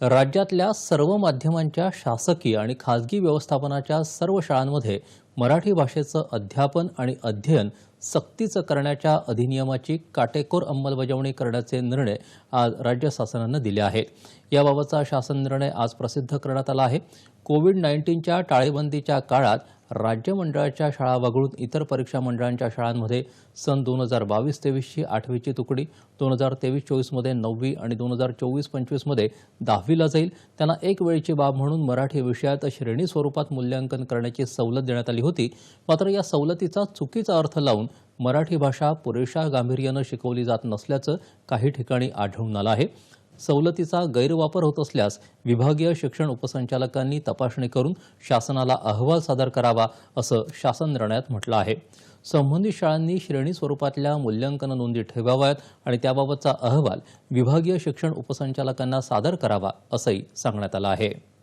राज्यातल्या सर्व माध्यमांच्या शासकीय आणि खाजगी व्यवस्थापनाच्या सर्व शाळांमध्ये मराठी भाषेचं अध्यापन आणि अध्ययन सक्तीचं करण्याच्या अधिनियमाची काटेकोर अंमलबजावणी करण्याचे निर्णय आज राज्य शासनानं दिले आहेत. याबाबतचा शासन निर्णय आज प्रसिद्ध करण्यात आला आहे. कोविड नाईन्टीनच्या टाळेबंदीच्या काळात राज्य मंडळाच्या शाळा वगळून इतर परीक्षा मंडळांच्या शाळांमध्ये सन दोन हजार बावीस तेवीसची आठवीची तुकडी दोन हजार तेवीस चोवीसमध्ये नववी आणि दोन हजार चोवीस पंचवीसमध्ये दहावीला जाईल. त्यांना एक वेळची बाब म्हणून मराठी विषयात श्रेणी स्वरूपात मूल्यांकन करण्याची सवलत देण्यात आली होती. मात्र या सवलतीचा चुकीचा अर्थ लावून मराठी भाषा पुरेशा गांभीर्यानं शिकवली जात नसल्याचं काही ठिकाणी आढळून आलं आहे. सवलतीचा गैरवापर होत असल्यास विभागीय शिक्षण उपसंचालकांनी तपासणी करून शासनाला अहवाल सादर करावा असं शासन निर्णयात म्हटलं आहे. संबंधित शाळांनी श्रेणी स्वरूपातल्या मूल्यांकन नोंदी ठेवाव्यात आणि त्याबाबतचा अहवाल विभागीय शिक्षण उपसंचालकांना सादर करावा असंही सांगण्यात आलं आहे.